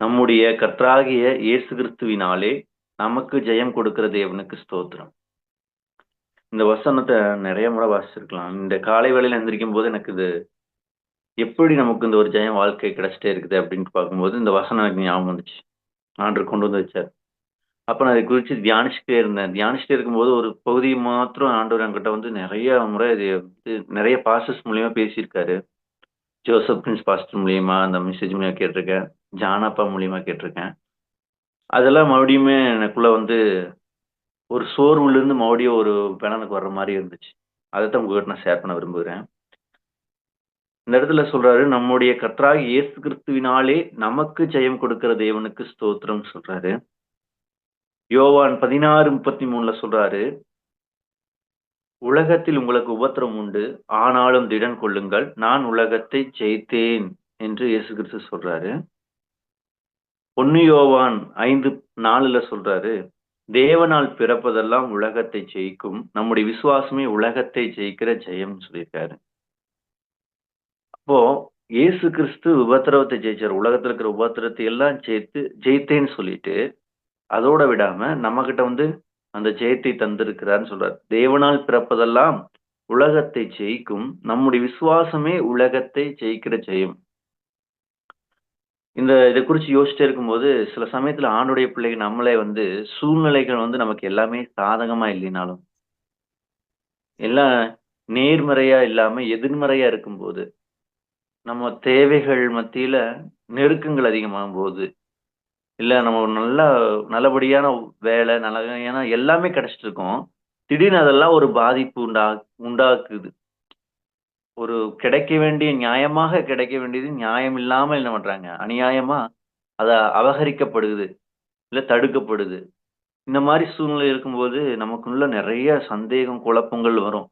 நம்முடைய கற்றாகிய இயேசு கிறிஸ்துவினாலே நமக்கு ஜெயம் கொடுக்கிற தேவனுக்கு ஸ்தோத்திரம். இந்த வசனத்தை நிறைய முறை வாசிச்சிருக்கலாம். இந்த காலை வேளையில எந்திரிக்கும் போது எனக்கு இது எப்படி நமக்கு இந்த ஒரு ஜெயம் வாழ்க்கை கிடைச்சிட்டே இருக்குது அப்படின்னு பார்க்கும்போது இந்த வசனம் எனக்கு ஞாபகம் வந்துச்சு. ஆண்டு கொண்டு வந்து வச்சார். அப்ப நான் அதை குறித்து தியானிச்சுட்டே இருந்தேன். தியானிச்சுட்டே இருக்கும்போது ஒரு பகுதி மாத்திரம் ஆண்டவர் என்கிட்ட வந்து நிறைய முறை இது வந்து நிறைய பாசஸ் மூலியமா பேசியிருக்காரு. ஜோசப் பிரின்ஸ் பாஸ்டர் மூலியமா அந்த மெசேஜ் மூலியமா கேட்டிருக்கேன். ஜானப்பா மூலியமா கேட்டிருக்கேன். அதெல்லாம் மறுபடியுமே எனக்குள்ள வந்து ஒரு சோர்வுல இருந்து மறுபடியும் ஒரு பலனுக்கு வர்ற மாதிரி இருந்துச்சு. அதைத்தான் உங்ககிட்ட நான் ஷேர் பண்ண விரும்புகிறேன். இந்த இடத்துல சொல்றாரு நம்முடைய கர்த்தராகி இயேசு கிறிஸ்துவினாலே நமக்கு ஜெயம் கொடுக்கிற தேவனுக்கு ஸ்தோத்திரம் சொல்றாரு. யோவான் பதினாறு முப்பத்தி மூணுல சொல்றாரு உலகத்தில் உங்களுக்கு உபத்திரம் உண்டு ஆனாலும் திடன் கொள்ளுங்கள். நான் உலகத்தை ஜெயித்தேன் என்று இயேசு கிறிஸ்து சொல்றாரு. பொன்னியோவான் ஐந்து நாலுல சொல்றாரு தேவனால் பிறப்பதெல்லாம் உலகத்தை ஜெயிக்கும் நம்முடைய விசுவாசமே உலகத்தை ஜெயிக்கிற ஜெயம் சொல்லியிருக்காரு. அப்போ இயேசு கிறிஸ்து உபத்திரவத்தை ஜெயிச்சார். உலகத்துல இருக்கிற உபத்திரத்தை எல்லாம் ஜெயித்து ஜெயித்தேன்னு சொல்லிட்டு அதோட விடாம நம்ம கிட்ட வந்து அந்த ஜெயத்தை தந்திருக்கிறான்னு சொல்றாரு. தேவனால் பிறப்பதெல்லாம் உலகத்தை ஜெயிக்கும் நம்முடைய விசுவாசமே உலகத்தை ஜெயிக்கிற ஜெயம் இந்த இதை குறித்து யோசிச்சுட்டே இருக்கும்போது சில சமயத்துல ஆண்டுடைய பிள்ளைகள் நம்மளே வந்து சூழ்நிலைகள் வந்து நமக்கு எல்லாமே சாதகமா இல்லைனாலும் எல்லாம் நேர்மறையா இல்லாம எதிர்மறையா இருக்கும்போது நம்ம தேவைகள் மத்தியில நெருக்கங்கள் அதிகமாகும் போது இல்ல நம்ம ஒரு நல்ல நல்லபடியான வேலை நல்ல எல்லாமே கிடைச்சிட்டு இருக்கோம். திடீர்னு அதெல்லாம் ஒரு பாதிப்பு உண்டா உண்டாக்குது. ஒரு கிடைக்க வேண்டிய நியாயமாக கிடைக்க வேண்டியது நியாயம் இல்லாமல் என்ன பண்றாங்க? அநியாயமா அத அபகரிக்கப்படுது இல்ல தடுக்கப்படுது. இந்த மாதிரி சூழ்நிலை இருக்கும்போது நமக்குள்ள நிறைய சந்தேகம் குழப்பங்கள் வரும்.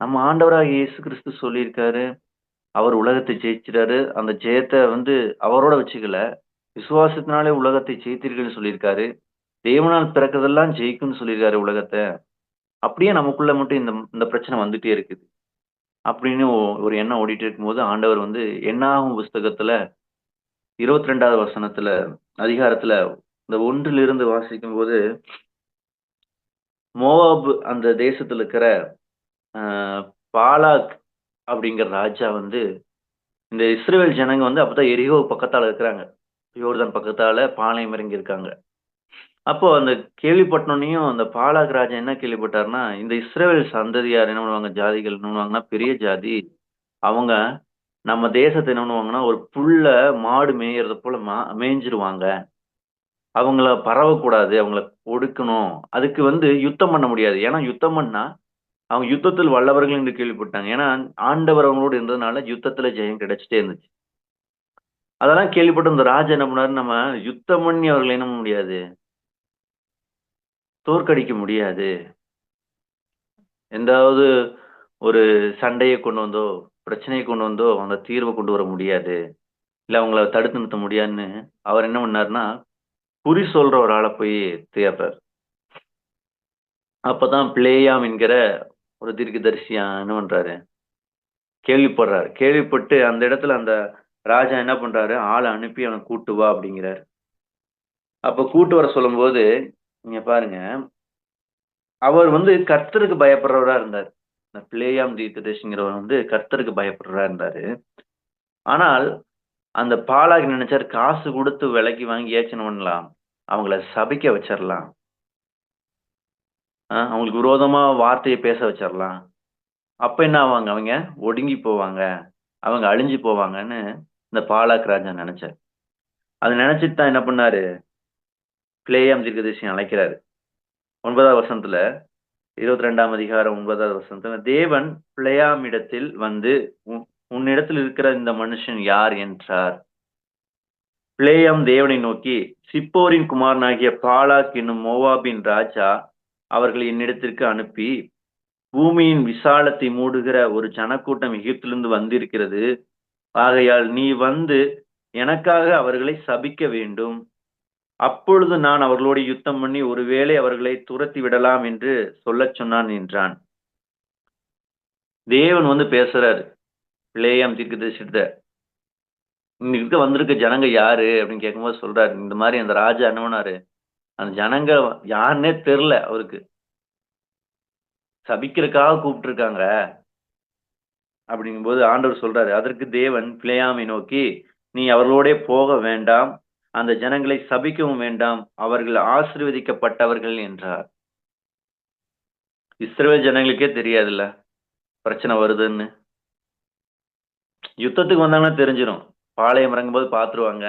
நம்ம ஆண்டவராக இயேசு கிறிஸ்து சொல்லியிருக்காரு அவர் உலகத்தை ஜெயிச்சிட்டாரு. அந்த ஜெயத்தை வந்து அவரோட வச்சுக்கல. விசுவாசத்தினாலே உலகத்தை ஜெயித்தீர்கள்னு சொல்லியிருக்காரு. தேவனால் பிறக்கிறதெல்லாம் ஜெயிக்கும்னு சொல்லியிருக்காரு உலகத்தை. அப்படியே நமக்குள்ள மட்டும் இந்த இந்த பிரச்சனை வந்துட்டே இருக்குது. அப்படின்னு ஒரு எண்ணம் ஓடிட்டு இருக்கும்போது ஆண்டவர் வந்து என்னாகும் புஸ்தகத்துல இருபத்தி ரெண்டாவது வசனத்துல அதிகாரத்துல இந்த ஒன்றிலிருந்து வாசிக்கும் போது மோவாப் அந்த தேசத்துல இருக்கிற பாலாக் அப்படிங்கிற ராஜா வந்து இந்த இஸ்ரேல் ஜனங்க வந்து அப்பதான் எரிகோ பக்கத்தால இருக்கிறாங்க. யோர்தான் பக்கத்தால பாளையம் இறங்கி இருக்காங்க அப்போ அந்த கேள்விப்பட்டோன்னையும் அந்த பாலாக் ராஜா என்ன கேள்விப்பட்டாருன்னா இந்த இஸ்ரேல் சந்ததியார் என்ன பண்ணுவாங்க? ஜாதிகள் என்ன பண்ணுவாங்கன்னா பெரிய ஜாதி. அவங்க நம்ம தேசத்தை என்ன பண்ணுவாங்கன்னா ஒரு புல்ல மாடு மேயறத போல மா மேய்ஞ்சிருவாங்க. அவங்கள பரவக்கூடாது அவங்கள ஒடுக்கணும். அதுக்கு வந்து யுத்தம் பண்ண முடியாது. ஏன்னா யுத்தம் பண்ணா அவங்க யுத்தத்தில் வல்லவர்கள் என்று கேள்விப்பட்டாங்க. ஏன்னா ஆண்டவர் அவங்களோடு இருந்ததுனால யுத்தத்துல ஜெயம் கிடைச்சிட்டே இருந்துச்சு. அதெல்லாம் கேள்விப்பட்ட இந்த ராஜா என்ன பண்ணாரு? நம்ம யுத்தம் பண்ணி அவர்களை என்ன முடியாது? தோற்கடிக்க முடியாது. எந்தாவது ஒரு சண்டையை கொண்டு வந்தோ பிரச்சனையை கொண்டு வந்தோ அந்த தீர்வை கொண்டு வர முடியாது. இல்லை அவங்கள தடுத்து நிறுத்த முடியாதுன்னு அவர் என்ன பண்ணாருன்னா குறி சொல்ற ஒரு ஆளை போய் தேடுறார் அப்பதான் பிளேயாம் என்கிற ஒரு தீர்க்கதரிசியா என்ன பண்றாரு? கேள்விப்படுறாரு. கேள்விப்பட்டு அந்த இடத்துல அந்த ராஜா என்ன பண்றாரு? ஆளை அனுப்பி அவனை கூட்டு வா அப்படிங்கிறாரு. அப்ப கூட்டு வர சொல்லும்போது நீங்க பாருங்க. அவர் வந்து கர்த்தருக்கு பயப்படுறவரா இருந்தார். இந்த பிளேயாம் தீர்க்கதரிசிங்கிறவர் வந்து கர்த்தருக்கு பயப்படுறவரா இருந்தாரு. ஆனால் அந்த பாலாகி நினைச்சார்? காசு கொடுத்து விலைக்கு வாங்கி ஏச்சனை பண்ணலாம் அவங்கள சபிக்க வச்சிடலாம் அவங்களுக்கு விரோதமா வார்த்தையை பேச வச்சிடலாம் அப்ப என்ன ஆவாங்க அவங்க? ஒடுங்கி போவாங்க. அவங்க அழிஞ்சு போவாங்கன்னு இந்த பாலாக் ராஜா நினைச்சார். அது நினைச்சிட்டு தான் என்ன பண்ணாரு? பிளேயாம் தீர்க்கதரிசி அழைக்கிறாரு. ஒன்பதாவது வருஷத்துல இருபத்தி ரெண்டாம் அதிகாரம் ஒன்பதாவது வருஷத்துல தேவன் பிளேயாம் இடத்தில் வந்து உன்னிடத்தில் இருக்கிற இந்த மனுஷன் யார் என்றார். பிளேயாம் தேவனை நோக்கி சிப்போரின் குமாரனாகிய பாலாக் என்னும் மோவாபின் ராஜா அவர்களை என்னிடத்திற்கு அனுப்பி பூமியின் விசாலத்தை மூடுகிற ஒரு ஜனக்கூட்டம் எகிப்திலிருந்து வந்திருக்கிறது. ஆகையால் நீ வந்து எனக்காக அவர்களை சபிக்க வேண்டும். அப்பொழுது நான் அவர்களோடு யுத்தம் பண்ணி ஒருவேளை அவர்களை துரத்தி விடலாம் என்று சொல்லச் சொன்னான் என்றான். தேவன் வந்து பேசுறாரு. பிளேயாம் தீர்க்கதரிசிட்ட இங்க இருக்க வந்திருக்க ஜனங்க யாரு? அப்படின்னு கேட்கும்போது சொல்றாரு. இந்த மாதிரி அந்த ராஜா என்ன அந்த ஜனங்க யாருன்னே தெரில அவருக்கு. சபிக்கிறதுக்காக கூப்பிட்டு இருக்காங்க அப்படிங்கும்போது ஆண்டவர் சொல்றாரு அதற்கு தேவன் பிளேயாமை நோக்கி நீ அவர்களோட போக வேண்டாம். அந்த ஜனங்களை சபிக்கவும் வேண்டாம் அவர்கள் ஆசிர்வதிக்கப்பட்டவர்கள் என்றார். இஸ்ரேல் ஜனங்களுக்கே தெரியாதுல்ல பிரச்சனை வருதுன்னு. யுத்தத்துக்கு வந்தாங்கன்னா தெரிஞ்சிடும் பாளையம் இறங்கும்போது பார்த்துருவாங்க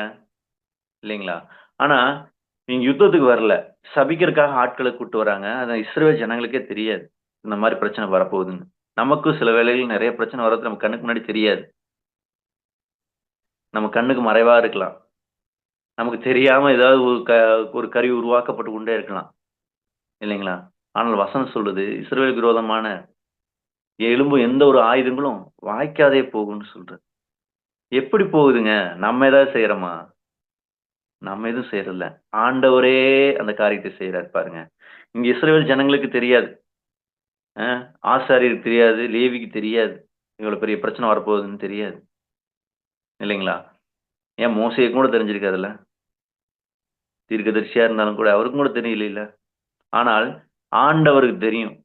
இல்லைங்களா? ஆனா நீங்க யுத்தத்துக்கு வரல. சபிக்கிறதுக்காக ஆட்களை கூட்டு வராங்க. அது இஸ்ரேல் ஜனங்களுக்கே தெரியாது இந்த மாதிரி பிரச்சனை வரப்போகுதுன்னு. நமக்கும் சில வேளைகளில் நிறைய பிரச்சனை வர்றது நம்ம கண்ணுக்கு முன்னாடி தெரியாது. நம்ம கண்ணுக்கு மறைவா இருக்கலாம். நமக்கு தெரியாம ஏதாவது ஒரு க ஒரு கருவி உருவாக்கப்பட்டு கொண்டே இருக்கலாம். இல்லைங்களா? ஆனால் வசனம் சொல்லுது இஸ்ரேல் விரோதமான எலும்பு எந்த ஒரு ஆயுதங்களும் வாய்க்காதே போகும்னு சொல்றது எப்படி போகுதுங்க? நம்ம ஏதாவது செய்யறோமா? நம்ம எதுவும் செய்யறதில்ல. ஆண்டவரே அந்த காரியத்தை செய்யறாரு பாருங்க. இங்க இஸ்ரேல் ஜனங்களுக்கு தெரியாது. ஆசாரியருக்கு தெரியாது லேவிக்கு தெரியாது. இவ்வளவு பெரிய பிரச்சனை வரப்போகுதுன்னு தெரியாது. இல்லைங்களா? ஏன் மோசையை கூட தெரிஞ்சிருக்காதுல்ல? தீர்க்கதரிசியா இருந்தாலும் கூட அவருக்கும் கூட தெரியல இல்ல ஆனால் ஆண்டவருக்கு தெரியும்.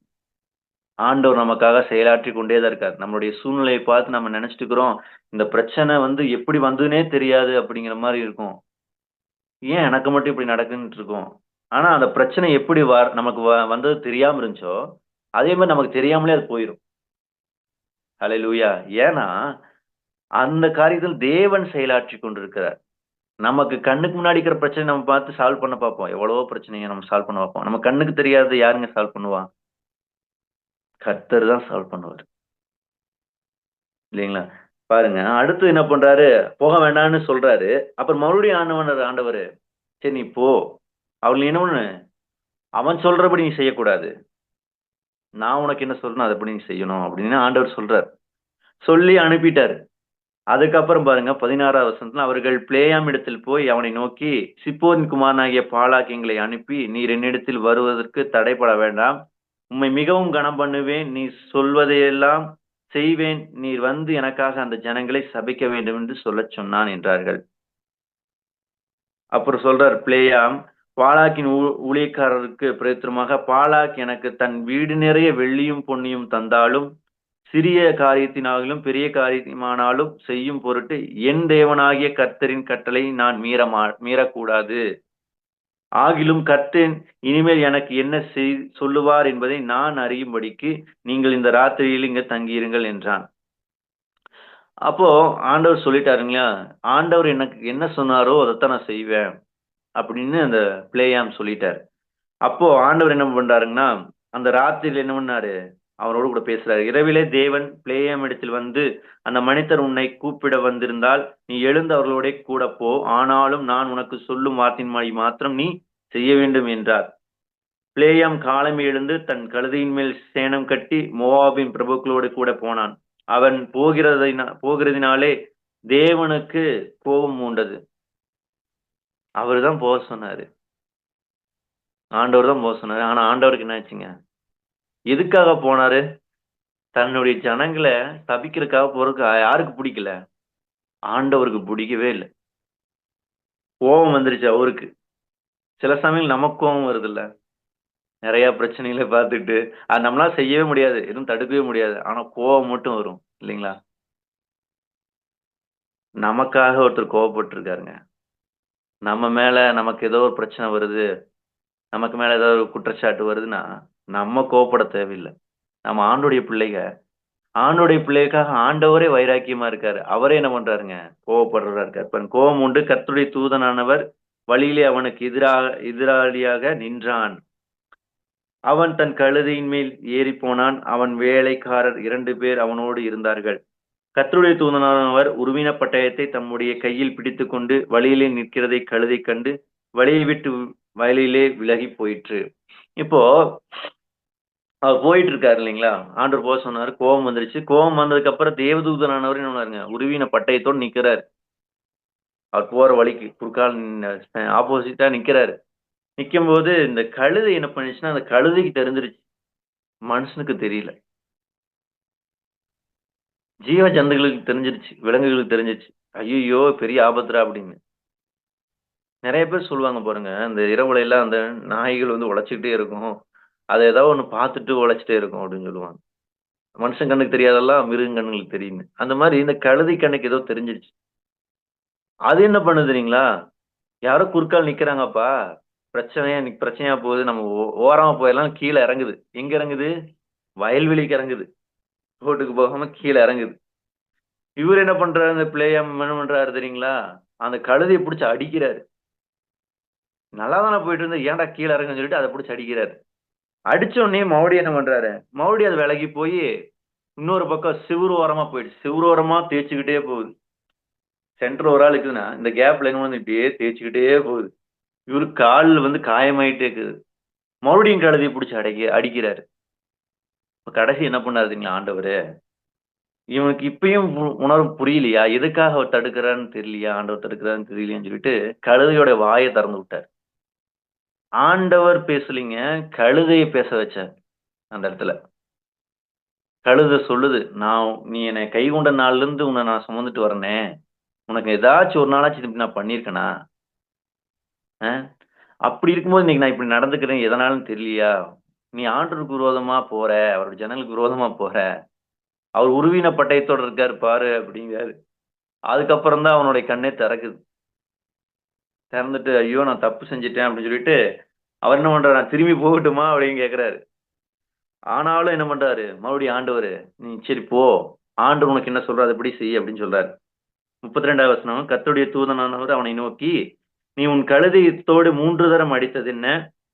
ஆண்டவர் நமக்காக செயலாற்றி கொண்டே தான் இருக்கார். நம்மளுடைய சூழ்நிலையை பார்த்து நம்ம நினைச்சிட்டு இருக்கிறோம் இந்த பிரச்சனை வந்து எப்படி வந்ததுன்னே தெரியாது அப்படிங்கிற மாதிரி இருக்கும். ஏன் எனக்கு மட்டும் இப்படி நடக்குன்னு இருக்கும்? ஆனா அந்த பிரச்சனை எப்படி வ நமக்கு வ- வந்தது தெரியாம இருந்துச்சோ அதே மாதிரி நமக்கு தெரியாமலே அது போயிடும் ஹலே லூயா ஏன்னா அந்த காரியத்தில் தேவன் செயலாற்றி கொண்டிருக்கிறார். நமக்கு கண்ணுக்கு முன்னாடி இருக்கிற பிரச்சனை நம்ம பார்த்து சால்வ் பண்ண பார்ப்போம். எவ்வளவோ பிரச்சனையை நம்ம சால்வ் பண்ண பார்ப்போம். நம்ம கண்ணுக்கு தெரியாத யாருங்க சால்வ் பண்ணுவா? கர்த்தர் தான் சால்வ் பண்ணுவார். இல்லைங்களா? பாருங்க அடுத்து என்ன பண்றாரு? போக வேண்டாம்னு சொல்றாரு. அப்புறம் மறுபடியும் ஆண்டவன் ஆண்டவர். சரி நீ போ. அவள் என்ன ஒண்ணு அவன் சொல்றபடி நீ செய்யக்கூடாது. நான் உனக்கு என்ன சொல்றேன் அதுபடி நீ செய்யணும் அப்படின்னு ஆண்டவர் சொல்றார். சொல்லி அனுப்பிட்டாரு. அதுக்கப்புறம் பாருங்க பதினாறாவது வசனத்துல அவர்கள் பிளேயாம் இடத்தில் போய் அவனை நோக்கி சிப்போரின் குமாரனாகிய பாலாக் எங்களை அனுப்பி நீர் என்னிடத்தில் வருவதற்கு தடைப்பட வேண்டாம். உம்மை மிகவும் கனம் பண்ணுவேன் நீ சொல்வதையெல்லாம் செய்வேன். நீர் வந்து எனக்காக அந்த ஜனங்களை சபிக்க வேண்டும் என்று சொல்ல சொன்னான் என்றார்கள். அப்புறம் சொல்றார் பிளேயாம் பாலாக்கின் ஊ- ஊழியக்காரருக்கு பிரயுத்தரமாக பாலாக் எனக்கு தன் வீடு நிறைய வெள்ளியும் பொன்னியும் தந்தாலும் சிறிய காரியத்தினாலும் பெரிய காரியமானாலும் செய்யும் பொருட்டு என் தேவனாகிய கர்த்தரின் கட்டளை நான் மீறமா மீறக்கூடாது. ஆகிலும் கர்த்தன் இனிமேல் எனக்கு என்ன செய் சொல்லுவார் என்பதை நான் அறியும்படிக்கு நீங்கள் இந்த ராத்திரியில் இங்க தங்கியிருங்கள் என்றான். அப்போ ஆண்டவர் சொல்லிட்டாருங்களா ஆண்டவர் எனக்கு என்ன சொன்னாரோ அதைத்தான் நான் செய்வேன் அப்படின்னு அந்த பிளேயாம் சொல்லிட்டார். அப்போ ஆண்டவர் என்ன பண்றாருங்கன்னா அந்த ராத்திரியில் என்ன பண்ணாரு? அவரோடு கூட பேசுறாரு. இரவிலே தேவன் பிளேயம் இடத்தில் வந்து அந்த மனிதர் உன்னை கூப்பிட வந்திருந்தால் நீ எழுந்து அவர்களோட கூட போ. ஆனாலும் நான் உனக்கு சொல்லும் வார்த்தையின் மொழி மாத்திரம் நீ செய்ய வேண்டும் என்றார். பிளேயாம் காலம் எழுந்து தன் கழுதையின் மேல் சேனம் கட்டி மோவாபின் பிரபுக்களோடு கூட போனான். அவன் போகிறதினா போகிறதினாலே தேவனுக்கு கோபம் உண்டது அவர்தான் போக சொன்னாரு. ஆண்டவர் தான் போக சொன்னாரு. ஆனா ஆண்டவருக்கு என்ன ஆச்சுங்க? எதுக்காக போனாரு? தன்னுடைய ஜனங்களை தபிக்கிறதுக்காக போறதுக்கு யாருக்கு பிடிக்கல? ஆண்டவருக்கு பிடிக்கவே இல்லை. கோபம் வந்துருச்சு அவருக்கு. சில சமயம் நமக்கு கோபம் வருது இல்ல நிறைய பிரச்சனைகளை பார்த்துட்டு அது நம்மளால செய்யவே முடியாது. எதுவும் தடுக்கவே முடியாது. ஆனா கோபம் மட்டும் வரும் இல்லைங்களா? நமக்காக ஒருத்தர் கோவப்பட்டிருக்காருங்க நம்ம மேல நமக்கு ஏதோ ஒரு பிரச்சனை வருது. நமக்கு மேல ஏதாவது ஒரு குற்றச்சாட்டு வருதுன்னா நம்ம கோபப்பட தேவையில்லை. நம்ம ஆண்டுடைய பிள்ளைக ஆண்டுடைய பிள்ளைக்காக ஆண்டவரே வைராக்கியமா இருக்காரு. அவரே என்ன பண்றாருங்க? கோவப்படுறதா இருக்காரு. இப்ப கோபம் உண்டு. கர்த்தருடைய தூதனானவர் வழியிலே அவனுக்கு எதிராக எதிராளியாக நின்றான். அவன் தன் கழுதையின் மேல் ஏறி போனான். அவன் வேலைக்காரர் இரண்டு பேர் அவனோடு இருந்தார்கள். கத்தருடைய தூதனானவர் உருவின பட்டயத்தை தம்முடைய கையில் பிடித்துக்கொண்டு வழியிலே நிற்கிறதை கழுதை கண்டு வழியை விட்டு வயலிலே விலகி போயிற்று. இப்போ அவர் போயிட்டு இருக்காரு இல்லைங்களா? ஆண்டவர் போக சொன்னாரு கோபம் வந்துருச்சு. கோபம் வந்ததுக்கு அப்புறம் தேவதூதனானவர் என்ன பண்ணாருங்க உருவின பட்டயத்தோடு நிக்கிறாரு. அவர் போற வழிக்கு குறுக்கால் ஆப்போசிட்டா நிக்கிறாரு. நிற்கும் போது இந்த கழுதை என்ன பண்ணுச்சுன்னா அந்த கழுதைக்கு தெரிஞ்சிருச்சு. மனுஷனுக்கு தெரியல. ஜீவ ஜந்துகளுக்கு தெரிஞ்சிருச்சு விலங்குகளுக்கு தெரிஞ்சிருச்சு. ஐயோ பெரிய ஆபத்துரா அப்படின்னு. நிறைய பேர் சொல்லுவாங்க பாருங்க அந்த இரவுல எல்லாம் அந்த நாய்கள் வந்து உழைச்சிக்கிட்டே இருக்கும். அதை ஏதாவது ஒன்று பார்த்துட்டு உழைச்சிட்டே இருக்கும் அப்படின்னு சொல்லுவாங்க. மனுஷன் கண்ணுக்கு தெரியாதெல்லாம் மிருகம் கண்ணுக்கு தெரியுங்க அந்த மாதிரி இந்த கழுதை கண்ணுக்கு ஏதோ தெரிஞ்சிருச்சு. அது என்ன பண்ணுது தெரியுங்களா? யாரோ குறுக்கால் நிக்கிறாங்கப்பா. பிரச்சனையா இன்னைக்கு பிரச்சனையா போகுது. நம்ம ஓ- ஓரமா போயெல்லாம் கீழே இறங்குது. எங்க இறங்குது? வயல்வெளிக்கு இறங்குது. ரோட்டுக்கு போகாம கீழே இறங்குது. இவர் என்ன பண்றாரு? இந்த பிளேயம் என்ன பண்றாரு தெரியுங்களா? அந்த கழுதையை பிடிச்சி அடிக்கிறாரு. நல்லா தானே போயிட்டு இருந்தது ஏன்டா கீழே இறங்குன்னு சொல்லிட்டு அதை பிடிச்சி அடிக்கிறாரு. அடிச்ச உடனே மறுபடியும் என்ன பண்றாரு? மறுபடியும் அது விலகி போய் இன்னொரு பக்கம் சிவுரு ஓரமா போயிடுச்சு. சிவுரு ஓரமா தேய்ச்சிக்கிட்டே போகுது. சென்டர் ஒரு ஆள் இருக்குதுன்னா இந்த கேப்ல என்ன வந்து இப்படியே தேய்ச்சிக்கிட்டே போகுது. இவரு கால் வந்து காயமாயிட்டே இருக்குது. மறுபடியும் கழுதி பிடிச்சி அடைக்க அடிக்கிறாரு. இப்போ கடைசி என்ன பண்ணாரு தெரியுங்களா ஆண்டவர்? இவனுக்கு இப்பயும் உ- உணர்வு புரியலையா? எதுக்காக அவர் தடுக்கிறான்னு தெரியலையா? ஆண்டவர் தடுக்கிறான்னு தெரியலையான்னு சொல்லிட்டு கழுதையோட வாயை திறந்து விட்டார். ஆண்டவர் பேசலிங்க கழுதையை பேச வச்சார் அந்த இடத்துல. கழுதை சொல்லுது நான் நீ என்னை கை கொண்ட நாள்ல இருந்து உன்னை நான் சுமந்துட்டு வரனே உனக்கு ஏதாச்சும் ஒரு நாளாச்சும் இப்படி நான் பண்ணியிருக்கேனா? அப்படி இருக்கும்போது இன்னைக்கு நான் இப்படி நடந்துக்கிறேன் எதனாலும் தெரியலையா? நீ ஆண்டருக்கு விரோதமா போற அவருடைய ஜனலுக்கு விரோதமா போற. அவர் உருவின பட்டயத்தோட இருக்காரு பாரு அப்படிங்கிறாரு. அதுக்கப்புறம் தான் அவனுடைய கண்ணே திறக்குது. திறந்துட்டு ஐயோ நான் தப்பு செஞ்சுட்டேன் அப்படின்னு சொல்லிட்டு அவர் என்ன பண்றாரு? நான் திரும்பி போகட்டுமா? அப்படின்னு கேட்கிறாரு ஆனாலும் என்ன பண்றாரு? மறுபடியும் ஆண்டவர் நீ சரி போ. ஆண்டு உனக்கு என்ன சொல்றாரு எப்படி செய் அப்படின்னு சொல்றாரு. முப்பத்தி ரெண்டாவது வசனம் கத்துடைய தூதனானவர் அவனை நோக்கி நீ உன் கழுதையத்தோடு மூன்று தரம் அடித்தது என்ன?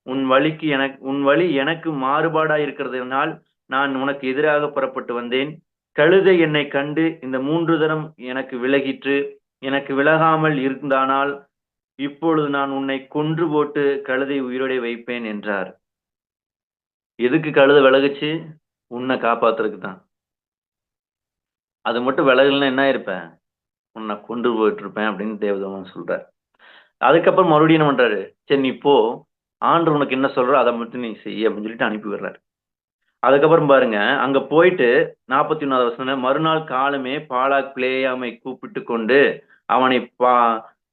உன் வழிக்கு எனக்கு உன் வழி எனக்கு மாறுபாடா இருக்கிறதுனால் நான் உனக்கு எதிராக புறப்பட்டு வந்தேன். கழுதை என்னை கண்டு இந்த மூன்று தரம் எனக்கு விலகிற்று எனக்கு விலகாமல் இருந்தானால் இப்பொழுது நான் உன்னை கொன்று போட்டு கழுதை உயிரோடே வைப்பேன் என்றார். எதுக்கு கழுதை விலகுச்சு? உன்னை காப்பாத்துறதுக்கு தான் அது மட்டும் விலகலன்னா என்ன இருப்பேன் உன்னை கொண்டு போயிட்டு இருப்பேன் அப்படின்னு தேவதமன் சொல்றார். அதுக்கப்புறம் மறுபடியும் என்ன பண்றாரு? சரி நீ போ. ஆண்டு உனக்கு என்ன சொல்றோ அதை மட்டும் நீ செய் அப்படின்னு சொல்லிட்டு அனுப்பி விடுறாரு. அதுக்கப்புறம் பாருங்க அங்க போயிட்டு நாற்பத்தி ஒன்னாவது வருஷம் மறுநாள் காலமே பாலாக் பிளேயாமை கூப்பிட்டு கொண்டு அவனை பா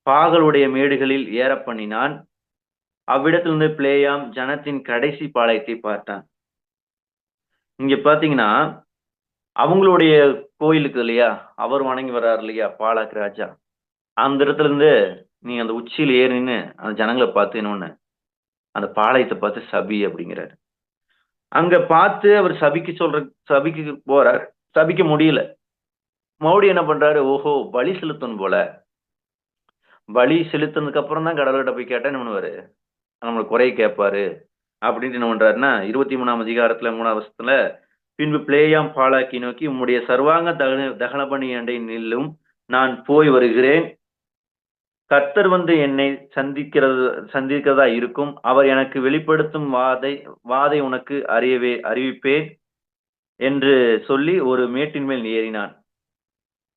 பாகலுடைய மேடுகளில் ஏற பண்ணினான். அவ்விடத்திலிருந்து பிளேயாம் ஜனத்தின் கடைசி பாளையத்தை பார்த்தான். இங்க பாத்தீங்கன்னா அவங்களுடைய கோயிலுக்கு இல்லையா? அவர் வணங்கி வர்றாரு இல்லையா? பாலாக்கு ராஜா. அந்த இடத்துல இருந்து நீ அந்த உச்சியில் ஏறின்னு அந்த ஜனங்களை பார்த்து அந்த பாளையத்தை பார்த்து சபி அப்படிங்கிறாரு. அங்க பார்த்து அவர் சபிக்கு சொல்ற சபிக்கு போறார். சபிக்க முடியல. மறுபடியும் என்ன பண்றாரு? ஓஹோ பலி செலுத்தணும் போல வழி செலுத்தினதுக்கு அப்புறம் தான் கடவுள்கிட்ட போய் கேட்டா என்ன பண்ணுவாரு? நம்மளுக்கு குறை கேட்பாரு. அப்படின்ட்டு என்ன பண்றாருன்னா இருபத்தி மூணாம் அதிகாரத்துல மூணாம் வருஷத்துல பின்பு பிளேயாம் பாலாக்கி நோக்கி உம்முடைய சர்வாங்க தகன தகன பணி அண்டை நில்லும் நான் போய் வருகிறேன். கர்த்தர் வந்து என்னை சந்திக்கிறது சந்திக்கிறதா இருக்கும். அவர் எனக்கு வெளிப்படுத்தும் வாதை வாதை உனக்கு அறியவே அறிவிப்பேன் என்று சொல்லி ஒரு மேட்டின் மேல் ஏறினான்.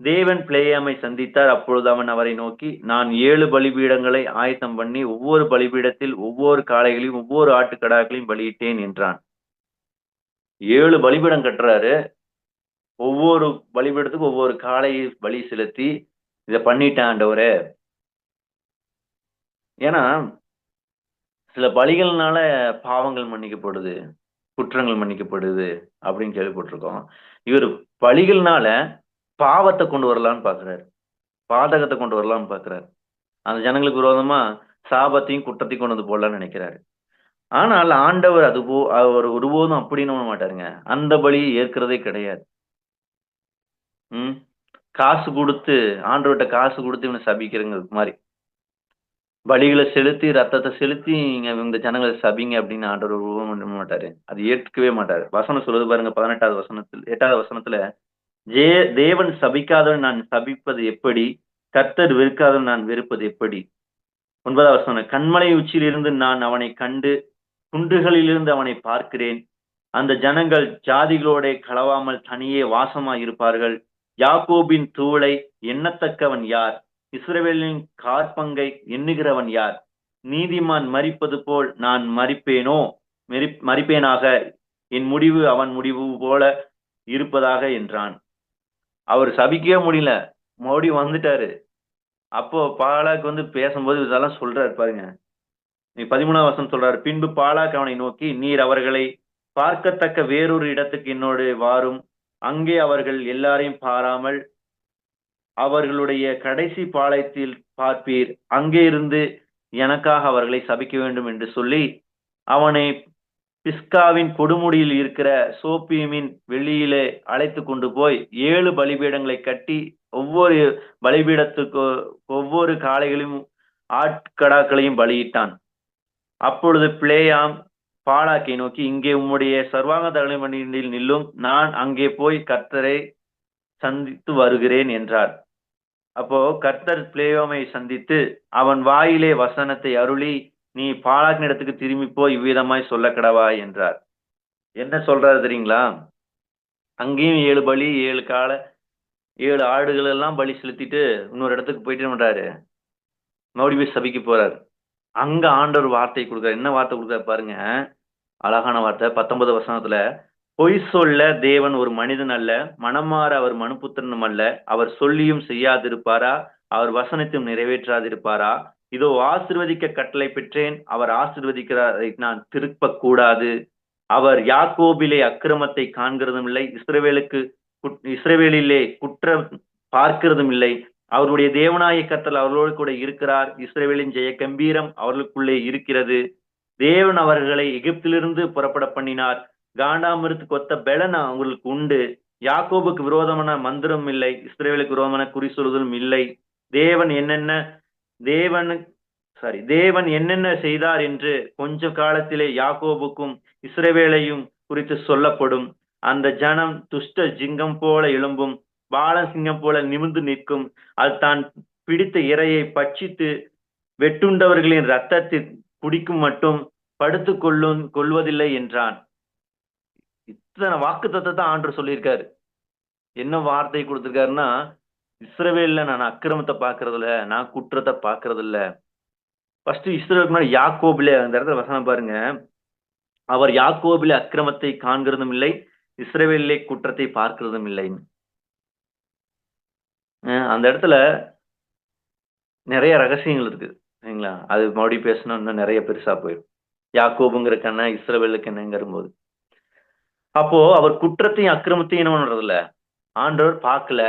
தேவன் பிளேயாமை சந்தித்தார். அப்பொழுது அவன் அவரை நோக்கி நான் ஏழு பலிபீடங்களை ஆயத்தம் பண்ணி ஒவ்வொரு பலிபீடத்தில் ஒவ்வொரு காளைகளையும் ஒவ்வொரு ஆட்டுக்கடாக்களையும் பலியிட்டேன் என்றான். ஏழு பலிபீடம் கட்டுறாரு. ஒவ்வொரு பலிபீடத்துக்கும் ஒவ்வொரு காளையை பலி செலுத்தி இதை பண்ணிட்டான் ஆண்டவரே. ஏன்னா சில பலிகள்னால பாவங்கள் மன்னிக்கப்படுது குற்றங்கள் மன்னிக்கப்படுது அப்படின்னு கேள்விப்பட்டிருக்கோம். இவர் பலிகள்னால பாவத்தை கொண்டு வரலான்னு பாக்குறாரு. பாதகத்தை கொண்டு வரலான்னு பாக்குறாரு. அந்த ஜனங்களுக்கு விரோதமா சாபத்தையும் குற்றத்தையும் கொண்டு வந்து போடலான்னு நினைக்கிறாரு. ஆனால் ஆண்டவர் அது போ அவர் ஒருபோதும் அப்படின்னு மாட்டாருங்க. அந்த பலியை ஏற்கிறதே கிடையாது. ம்? காசு கொடுத்து ஆண்டவர்கிட்ட காசு கொடுத்து இவனை சபிக்கிறங்க மாதிரி. பலிகளை செலுத்தி ரத்தத்தை செலுத்தி இங்க இந்த ஜனங்களை சபிங்க அப்படின்னு ஆண்டவர் உருவம் பண்ண மாட்டாரு. அது ஏற்கவே மாட்டாரு. வசனம் சொல்லுது பாருங்க பதினெட்டாவது வசனத்தில் எட்டாவது வசனத்துல ஜே தேவன் சபிக்காதவன் நான் சபிப்பது எப்படி? கர்த்தர் வெறுக்காதவன் நான் வெறுப்பது எப்படி? ஒன்பதாவது வசனம் கண்மலை உச்சியிலிருந்து நான் அவனை கண்டு குன்றுகளிலிருந்து அவனை பார்க்கிறேன். அந்த ஜனங்கள் ஜாதிகளோட களவாமல் தனியே வாசமாய் இருப்பார்கள் யாக்கோபின் தூளை எண்ணத்தக்கவன் யார்? இஸ்ரவேலின் காற்பங்கை எண்ணுகிறவன் யார்? நீதிமான் மறிப்பது போல் நான் மறிப்பேனோ மறிப்பேனாக என் முடிவு அவன் முடிவு போல இருப்பதாக என்றான். அவர் சபிக்கவே முடியல. மோடி வந்துட்டாரு. அப்போ பாலாக் வந்து பேசும்போது இதெல்லாம் சொல்றாரு பாருங்க. நீ பதிமூணாம் வசனம் சொல்றாரு. பின்பு பாலாக் அவனை நோக்கி நீர் அவர்களை பார்க்கத்தக்க வேறொரு இடத்துக்கு என்னோடு வாரும். அங்கே அவர்கள் எல்லாரையும் பாராமல் அவர்களுடைய கடைசி பாளையத்தில் பார்ப்பீர். அங்கே இருந்து எனக்காக அவர்களை சபிக்க வேண்டும் என்று சொல்லி அவனை பிஸ்காவின் கொடுமுடியில் இருக்கிற சோப்பியமின் வெளியிலே அழைத்து கொண்டு போய் ஏழு பலிபீடங்களை கட்டி ஒவ்வொரு பலிபீடத்துக்கு ஒவ்வொரு காளைகளையும் ஆட்கடாக்களையும் பலியிட்டான். அப்பொழுது பிளேயாம் பாலாக்கை நோக்கி இங்கே உம்முடைய சர்வாங்க தலைமணியில் நில்லும் நான் அங்கே போய் கர்த்தரை சந்தித்து வருகிறேன் என்றார். அப்போ கர்த்தர் பிளேயோமை சந்தித்து அவன் வாயிலே வசனத்தை அருளி நீ பாலாக்கின இடத்துக்கு திரும்பி போய் இவ்விதமாய் சொல்ல கடவா என்றார். என்ன சொல்றாரு தெரியுங்களா? அங்கேயும் ஏழு பலி ஏழு கால ஏழு ஆடுகள் எல்லாம் பலி செலுத்திட்டு இன்னொரு இடத்துக்கு போயிட்டு பண்றாரு? மறுபடியும் போய் சபைக்கு போறாரு. அங்க ஆண்டவர் வார்த்தை கொடுக்குறாரு. என்ன வார்த்தை கொடுக்குறாரு பாருங்க. அழகான வார்த்தை. பத்தொன்பது வசனத்துல பொய் சொல்ல தேவன் ஒரு மனிதன் அல்ல மனமாற அவர் மனுபுத்திரனும் அல்ல அவர் சொல்லியும் செய்யாதிருப்பாரா அவர் வசனத்தையும் நிறைவேற்றாதிருப்பாரா இதோ ஆசிர்வதிக்க கட்டளை பெற்றேன். அவர் ஆசிர்வதிக்கிறாரை. நான் திருப்ப கூடாது அவர் யாக்கோபிலே அக்கிரமத்தை காண்கிறதும் இல்லை. இஸ்ரவேலுக்கு இஸ்ரவேலிலே குற்றம் பார்க்கிறதும் இல்லை. அவருடைய தேவனாய கத்தல் அவர்களோடு கூட இருக்கிறார். இஸ்ரேவேலின் ஜெய கம்பீரம் அவர்களுக்குள்ளே இருக்கிறது. தேவன் அவர்களை எகிப்திலிருந்து புறப்பட பண்ணினார். காண்டாமிருத்துக்கு ஒத்த பலன் அவங்களுக்கு உண்டு. யாக்கோபுக்கு விரோதமான மந்திரம் இல்லை. இஸ்ரேவேலுக்கு விரோதமான குறி சொல்வதும் இல்லை. தேவன் என்னென்ன தேவன் சாரி தேவன் என்னென்ன செய்தார் என்று கொஞ்ச காலத்திலே யாக்கோபுக்கும் இஸ்ரவேலையும் குறித்து சொல்லப்படும். அந்த ஜனம் துஷ்ட ஜிங்கம் போல எழும்பும் பாலசிங்கம் போல நிமிர்ந்து நிற்கும். அது தான் பிடித்த இரையை பட்சித்து வெட்டுண்டவர்களின் ரத்தத்தை குடிக்கும் மட்டும் படுத்து கொள்ளும் கொள்வதில்லை என்றான். இத்தனை வாக்கு தான் ஆண்டு சொல்லியிருக்காரு. என்ன வார்த்தை கொடுத்திருக்காருன்னா இஸ்ரவேல்ல நான் அக்கிரமத்தை பார்க்கறதில்ல நான் குற்றத்தை பார்க்கறதில்ல. இல்ல ஃபர்ஸ்ட் இஸ்ரேலுக்கு முன்னாடி யாக்கோபிலே அந்த இடத்துல வசனம் பாருங்க. அவர் யாக்கோபிலே அக்கிரமத்தை காண்கிறதும் இல்லை இஸ்ரேவேலிலே குற்றத்தை பார்க்கிறதும் இல்லைன்னு அந்த இடத்துல நிறைய ரகசியங்கள் இருக்குது சரிங்களா? அது மறுபடியும் பேசணும் இன்னும் நிறைய பெருசா போயிடும். யாக்கோபுங்கிற கண்ண இஸ்ரவேலுக்கு என்னங்கிற போது அப்போ அவர் குற்றத்தையும் அக்கிரமத்தையும் என்ன பண்றதில்ல? ஆண்டவர் பார்க்கல.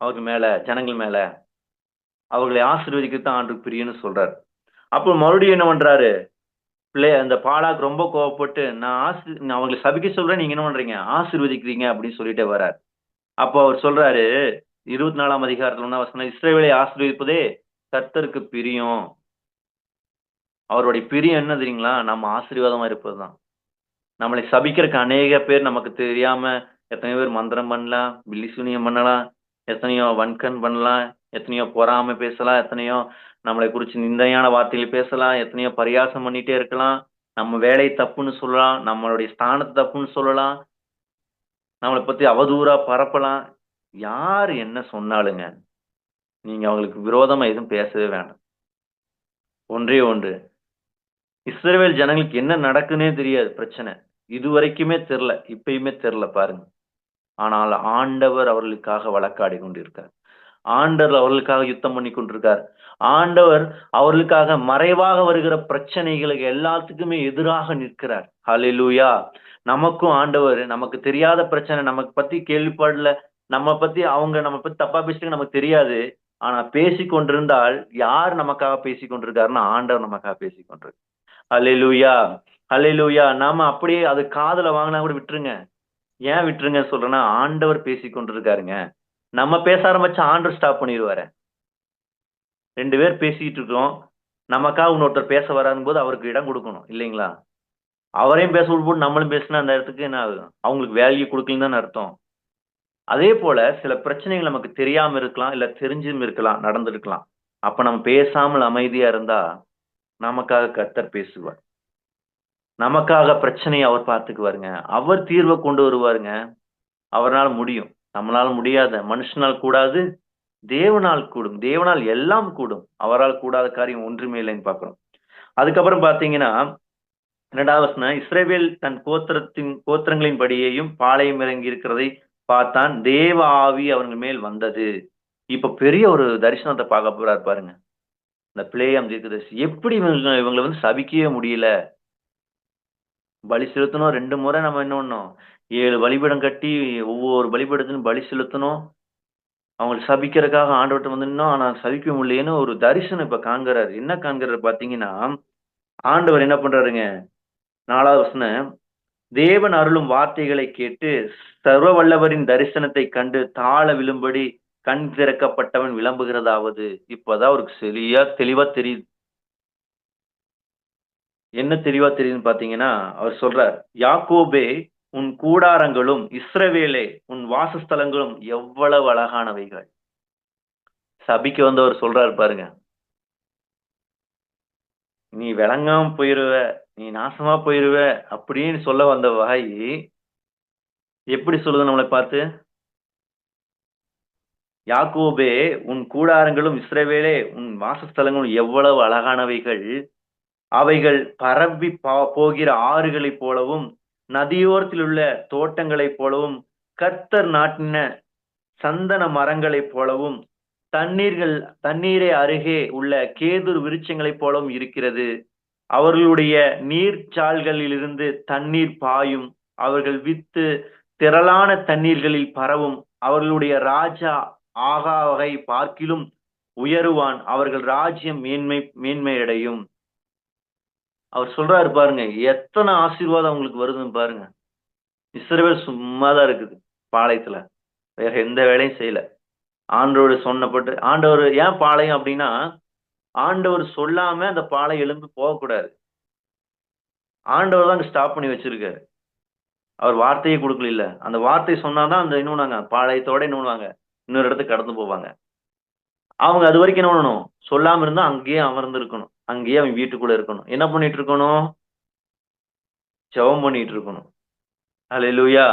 அவருக்கு மேல ஜனங்கள் மேல அவர்களை ஆசீர்வதிக்கத்தான் ஆண்டுக்கு பிரியன்னு சொல்றாரு. அப்போ மறுபடியும் என்ன பண்றாரு? பிள்ளை அந்த பாலாக்கு ரொம்ப கோவப்பட்டு நான் ஆசி நான் அவங்களை சபிக்க சொல்றேன் நீங்க என்ன பண்றீங்க? ஆசீர்வதிக்கிறீங்க அப்படின்னு சொல்லிட்டே வர்றாரு. அப்போ அவர் சொல்றாரு இருபத்தி நாலாம் அதிகாரத்துல ஒன்றா வசனம் இஸ்ரேவேலை ஆசீர்வதிப்பதே கர்த்தருக்கு பிரியம். அவருடைய பிரியம் என்ன தெரியுங்களா? நம்ம ஆசீர்வாதமா இருப்பதுதான். நம்மளை சபிக்கிறதுக்கு அநேக பேர் நமக்கு தெரியாம எத்தனையோ பேர் மந்திரம் பண்ணலாம் பில்லி சூனியம் பண்ணலாம் எத்தனையோ வன்கண் பண்ணலாம் எத்தனையோ பொறாமை பேசலாம் எத்தனையோ நம்மளை குறிச்சு நிந்தையான வார்த்தைகள் பேசலாம் எத்தனையோ பரியாசம் பண்ணிட்டே இருக்கலாம். நம்ம வேலை தப்புன்னு சொல்லலாம் நம்மளுடைய ஸ்தானத்தை தப்புன்னு சொல்லலாம் நம்மளை பத்தி அவதூறா பரப்பலாம். யார் என்ன சொன்னாலுங்க நீங்க அவங்களுக்கு விரோதமா எதுவும் பேசவே வேண்டாம். ஒன்றே ஒன்று இஸ்ரேல் ஜனங்களுக்கு என்ன நடக்குன்னே தெரியாது பிரச்சனை. இது வரைக்குமே தெரில இப்பயுமே தெரில பாருங்க. ஆனால் ஆண்டவர் அவர்களுக்காக வழக்காடி கொண்டிருக்கார் ஆண்டவர் அவர்களுக்காக யுத்தம் பண்ணி கொண்டிருக்கார் ஆண்டவர் அவர்களுக்காக மறைவாக வருகிற பிரச்சனைகளுக்கு எல்லாத்துக்குமே எதிராக நிற்கிறார். ஹலிலூயா நமக்கும் ஆண்டவர் நமக்கு தெரியாத பிரச்சனை நமக்கு பத்தி கேள்விப்படல நம்ம பத்தி அவங்க நம்ம பத்தி தப்பா பேசிட்டு நமக்கு தெரியாது. ஆனா பேசி கொண்டிருந்தால் யார் நமக்காக பேசி கொண்டிருக்காருன்னா ஆண்டவர் நமக்காக பேசி கொண்டிருக்கு ஹalleluya ஹalleluya நாம அப்படியே அது காதுல வாங்கினா கூட விட்டுருங்க. ஏன் விட்டுருங்க சொல்றேன்னா ஆண்டவர் பேசி கொண்டிருக்காருங்க. நம்ம பேச ஆரம்பிச்சா ஆண்டவர் ஸ்டாப் பண்ணிடுவாரு. ரெண்டு பேர் பேசிக்கிட்டு இருக்கோம். நமக்காக இன்னொருத்தர் பேச வராங்க போது அவருக்கு இடம் கொடுக்கணும் இல்லைங்களா? அவரையும் பேச விட்டு நம்மளும் பேசினா அந்த இடத்துக்கு என்ன ஆகும் அவங்களுக்கு வேல்யூ கொடுக்கலன்னு அர்த்தம். அதே போல சில பிரச்சனைகள் நமக்கு தெரியாம இருக்கலாம் இல்ல தெரிஞ்சும் இருக்கலாம் நடந்திருக்கலாம். அப்ப நம்ம பேசாமல் அமைதியா இருந்தா நமக்காக கத்தர் பேசுவார். நமக்காக பிரச்சனையை அவர் பார்த்துக்குவாருங்க. அவர் தீர்வை கொண்டு வருவாருங்க. அவரால் முடியும். நம்மளால முடியாத மனுஷனால் கூடாது தேவனால் கூடும். தேவனால் எல்லாம் கூடும். அவரால் கூடாத காரியம் ஒன்றுமே இல்லைன்னு பார்க்குறோம். அதுக்கப்புறம் பாத்தீங்கன்னா இரண்டாவது வசனம் இஸ்ரேவேல் தன் கோத்திரத்தின் கோத்திரங்களின் படியையும் பாளையம் இறங்கி இருக்கிறதை பார்த்தான். தேவ ஆவி அவர்கள் மேல் வந்தது. இப்ப பெரிய ஒரு தரிசனத்தை பார்க்க போறாரு பாருங்க. இந்த பிளேயம் தீர்க்கதரிசி. எப்படி இவங்க இவங்களை வந்து சபிக்கவே முடியல. பலி செலுத்தணும். ரெண்டு முறை நம்ம என்ன பண்ணோம் ஏழு பலிபீடம் கட்டி ஒவ்வொரு பலிபீடத்திலும் பலி செலுத்தணும். அவங்களை சபிக்கிறதுக்காக ஆண்டவர்கிட்ட வந்து நின்னோம். ஆனா சபிக்க முடியலன்னு ஒரு தரிசனம் இப்ப காண்கிறாரு. என்ன காண்கிறாரு பாத்தீங்கன்னா ஆண்டவர் என்ன பண்றாருங்க? நாலாவது வசனம் தேவன் அருளும் வார்த்தைகளை கேட்டு சர்வ வல்லவரின் தரிசனத்தை கண்டு தாழ விழும்படி கண் திறக்கப்பட்டவன் விளம்புகிறதாவது. இப்பதான் அவருக்கு சரியா தெளிவா தெரியுது. என்ன தெளிவா தெரியுதுன்னு பாத்தீங்கன்னா அவர் சொல்றார் யாக்கோபே உன் கூடாரங்களும் இஸ்ரவேலே உன் வாசஸ்தலங்களும் எவ்வளவு அழகானவைகள். சபிக்கு வந்தவர் சொல்றாரு பாருங்க. நீ விளங்காம போயிருவ நீ நாசமா போயிருவ அப்படின்னு சொல்ல வந்த வாய் எப்படி சொல்லுது நம்மளை பார்த்து? யாக்கோபே உன் கூடாரங்களும் இஸ்ரவேலே உன் வாசஸ்தலங்களும் எவ்வளவு அழகானவைகள் அவைகள் பரவி போகிற ஆறுகளைப் போலவும் நதியோரத்தில் உள்ள தோட்டங்களைப் போலவும் கர்த்தர் நாட்டின சந்தன மரங்களைப் போலவும் தண்ணீர்கள் தண்ணீரை அருகே உள்ள கேதுர் விருட்சங்களைப் போலவும் இருக்கிறது. அவர்களுடைய நீர்ச்சால்களிலிருந்து தண்ணீர் பாயும் அவர்கள் வித்து திரளான தண்ணீர்களில் பரவும் அவர்களுடைய ராஜா ஆகா வகை பார்க்கிலும் உயருவான் அவர்கள் ராஜ்யம் மேன்மை மேன்மையடையும். அவர் சொல்றாரு பாருங்க எத்தனை ஆசீர்வாதம் அவங்களுக்கு வருதுன்னு பாருங்க. இஸ்ரவேல் சும்மாதான் இருக்குது பாளையத்துல. வேற எந்த வேலையும் செய்யல. ஆண்டவர் சொன்னப்பட்டு ஆண்டவர் ஏன் பாளையம் அப்படின்னா ஆண்டவர் சொல்லாம அந்த பாலை எழுந்து போகக்கூடாது ஆண்டவர் தான் ஸ்டாப் பண்ணி வச்சிருக்காரு. அவர் வார்த்தையை கொடுக்கல இல்ல அந்த வார்த்தை சொன்னாதான் அந்த இன்னொன்னாங்க பாளையத்தோட இன்னொன்னுவாங்க இன்னொரு இடத்துக்கு கடந்து போவாங்க. அவங்க அது வரைக்கும் என்ன பண்ணணும்? சொல்லாம இருந்தா அங்கேயே அமர்ந்து இருக்கணும் அங்கேயே அவன் வீட்டுக்குள்ள இருக்கணும். என்ன பண்ணிட்டு இருக்கணும்? ஜெபம் பண்ணிட்டு இருக்கணும். அல்ல லூயா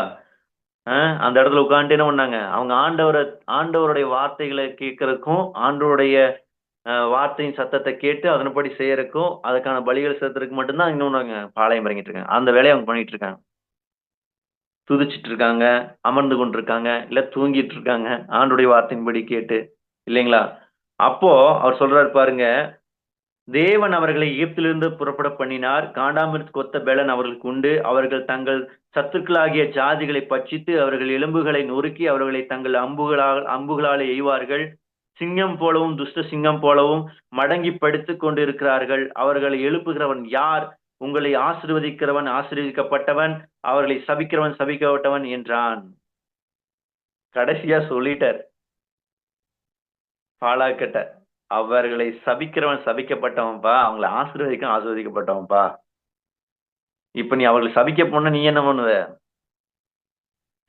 அந்த இடத்துல உட்காந்துட்டு என்ன பண்ணாங்க? அவங்க ஆண்டவரை ஆண்டவருடைய வார்த்தைகளை கேட்கறதுக்கும் ஆண்டவருடைய வார்த்தையின் சத்தத்தை கேட்டு அதன்படி செய்யறதுக்கும் அதுக்கான பலிகள் செலுத்துறதுக்கு மட்டும்தான் இன்னொன்னு பாளையம் இறங்கிட்டு இருக்காங்க. அந்த வேலையை அவங்க பண்ணிட்டு இருக்காங்க. துதிச்சிட்டு இருக்காங்க அமர்ந்து கொண்டிருக்காங்க இல்ல தூங்கிட்டு இருக்காங்க. ஆண்டுடைய வார்த்தையின்படி கேட்டு இல்லைங்களா? அப்போ அவர் சொல்றாரு பாருங்க தேவன் அவர்களை எகிப்திலிருந்து புறப்பட பண்ணினார். காண்டாமிருத் கொத்த பேலன் அவர்களுக்கு உண்டு. அவர்கள் தங்கள் சத்துக்களாகிய ஜாதிகளை பட்சித்து அவர்கள் எலும்புகளை நொறுக்கி அவர்களை தங்கள் அம்புகளால் அம்புகளால் எய்வார்கள். சிங்கம் போலவும் துஷ்ட சிங்கம் போலவும் மடங்கி படுத்துக் கொண்டிருக்கிறார்கள். அவர்களை எழுப்புகிறவன் யார்? உங்களை ஆசிர்வதிக்கிறவன் ஆசீர்வதிக்கப்பட்டவன் அவர்களை சபிக்கிறவன் சபிக்கப்பட்டவன் என்றான். கடைசியா சொல்லிட்டார். பாலாக்கட்ட அவர்களை சபிக்கிறவன் சபிக்கப்பட்டவன்பா? அவங்களை ஆசீர்வதிக்க ஆசீர்வதிக்கப்பட்டவன்பா? இப்ப நீ அவர்களை சபிக்க போன நீ என்ன பண்ணுவ?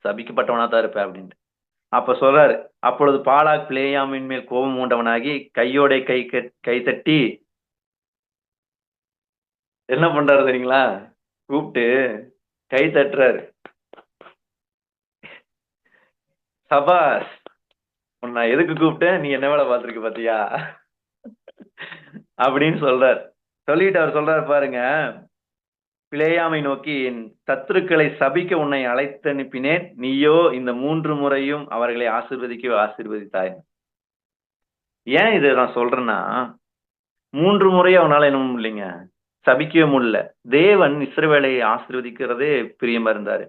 சபிக்கப்பட்டவனா தான் இருப்ப அப்படின்ட்டு. அப்ப சொல்றாரு அப்பொழுது பாலாக் பிளேயாமின் மேல் கோபம் மூண்டவனாகி கையோட கை கை தட்டி என்ன பண்றாரு தெரியுங்களா? கூப்பிட்டு கை தட்டுறாரு. சபாஸ் உன்னை எதுக்கு கூப்பிட்டேன்? நீ என்ன வேலை பார்த்துருக்க பாத்தியா அப்படின்னு சொல்றார். சொல்லிட்டு அவர் சொல்றாரு பாருங்க. பிளேயாமை நோக்கி என் சத்துருக்களை சபிக்க உன்னை அழைத்து அனுப்பினேன் நீயோ இந்த மூன்று முறையும் அவர்களை ஆசிர்வதிக்க ஆசிர்வதித்தாய். ஏன் இதை நான் சொல்றேன்னா மூன்று முறை அவனால என்ன இல்லைங்க சபிக்கவே முடியல. தேவன் இஸ்ரவேலையை ஆசிர்வதிக்கிறதே பிரியமா இருந்தாரு.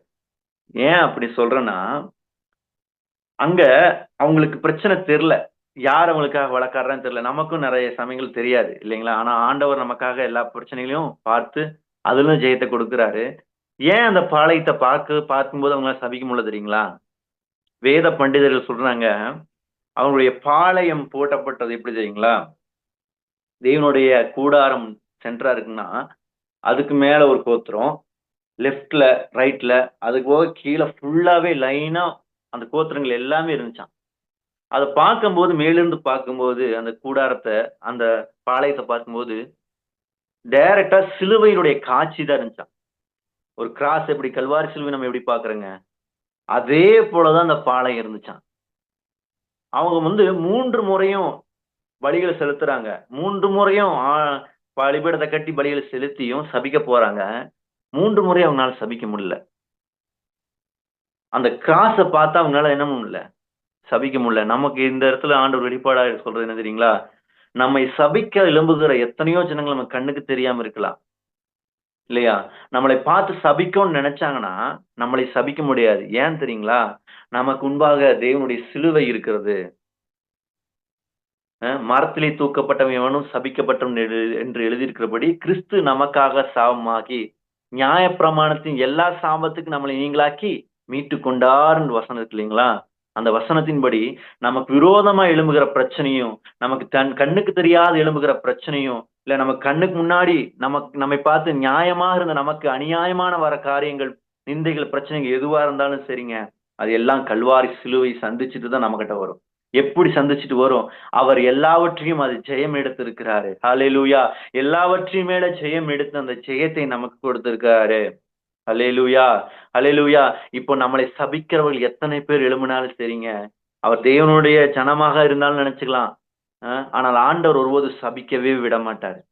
ஏன் அப்படி சொல்றேன்னா அங்க அவங்களுக்கு பிரச்சனை தெரில யார் அவங்களுக்காக வழக்காடுறான்னு தெரியல. நமக்கும் நிறைய சமயங்கள் தெரியாது இல்லைங்களா? ஆனா ஆண்டவர் நமக்காக எல்லா பிரச்சனைகளையும் பார்த்து அதுல ஜெயத்தை கொடுக்குறாரு. ஏன் அந்த பாளையத்தை பார்க்க பார்க்கும்போது அவங்களால சபிக்க முடியல தெரியுங்களா? வேத பண்டிதர்கள் சொல்றாங்க அவங்களுடைய பாளையம் போட்டப்பட்டது எப்படி தெரியுங்களா? தேவனுடைய கூடாரம் சென்டரா இருக்குன்னா அதுக்கு மேல ஒரு கோத்திரம் லெஃப்ட்ல ரைட்ல அதுக்கு போக கீழே ஃபுல்லாவே லைனா அந்த கோத்திரங்கள் எல்லாமே இருந்துச்சான் அதை பார்க்கும்போது மேலிருந்து பார்க்கும்போது அந்த கூடாரத்தை அந்த பாளையத்தை பார்க்கும்போது டைரக்டா சிலுவையினுடைய காட்சி தான் இருந்துச்சான் ஒரு கிராஸ் எப்படி கல்வாரி சிலுவை நம்ம எப்படி பாக்குறோங்க அதே போலதான் அந்த பாளையம் இருந்துச்சான் அவங்க வந்து மூன்று முறையும் பலிகளை செலுத்துறாங்க. மூன்று முறையும் பலிபீடத்தை கட்டி பலிகளை செலுத்தியும் சபிக்க போறாங்க. மூன்று முறை அவங்களால சபிக்க முடியல. அந்த கிராஸை பார்த்தா அவங்களால என்ன முடியல? சபிக்க முடியல. நமக்கு இந்த இடத்துல ஆண்டவர் வெளிப்பாடா சொல்றது என்ன தெரியுங்களா? நம்மை சபிக்க எழும்புகிற எத்தனையோ ஜனங்கள் நம்ம கண்ணுக்கு தெரியாம இருக்கலாம். இல்லையா? நம்மளை பார்த்து சபிக்கும்னு நினைச்சாங்கன்னா நம்மளை சபிக்க முடியாது. ஏன் தெரியுங்களா? நமக்கு முன்பாக தேவனுடைய சிலுவை இருக்கிறது. மரத்திலே தூக்கப்பட்டவன் எவனும் சபிக்கப்பட்டவன் எழு- என்று எழுதியிருக்கிறபடி கிறிஸ்து நமக்காக சாபமாகி நியாயப்பிரமாணத்தின் எல்லா சாபத்துக்கும் நம்மளை நீங்களாக்கி மீட்டு கொண்டார் வசனம் இருக்கு இல்லைங்களா? அந்த வசனத்தின்படி நமக்கு விரோதமா எழும்புகிற பிரச்சனையும் நமக்கு தன் கண்ணுக்கு தெரியாத எழும்புகிற பிரச்சனையும் இல்ல நம்ம கண்ணுக்கு முன்னாடி நமக்கு நம்மை பார்த்து நியாயமாக இருந்த நமக்கு அநியாயமான வர காரியங்கள் நிந்தைகள் பிரச்சனைகள் எதுவா இருந்தாலும் சரிங்க. அது எல்லாம் கல்வாரி சிலுவை சந்திச்சுட்டு தான் நம்மகிட்ட வரும். எப்படி சந்திச்சுட்டு வரும்? அவர் எல்லாவற்றையும் அது ஜெயம் எடுத்திருக்கிறாரு. ஹalleluya. எல்லாவற்றையும் மேல ஜெயம் எடுத்து அந்த ஜெயத்தை நமக்கு கொடுத்திருக்காரு அலேலுயா அலேலுயா இப்போ நம்மளை சபிக்கிறவர்கள் எத்தனை பேர் எழும்பினாலும் சரிங்க. அவர் தேவனுடைய ஜனமாக இருந்தாலும் நினைச்சுக்கலாம். ஆனால் ஆண்டவர் ஒருபோது சபிக்கவே விட மாட்டார்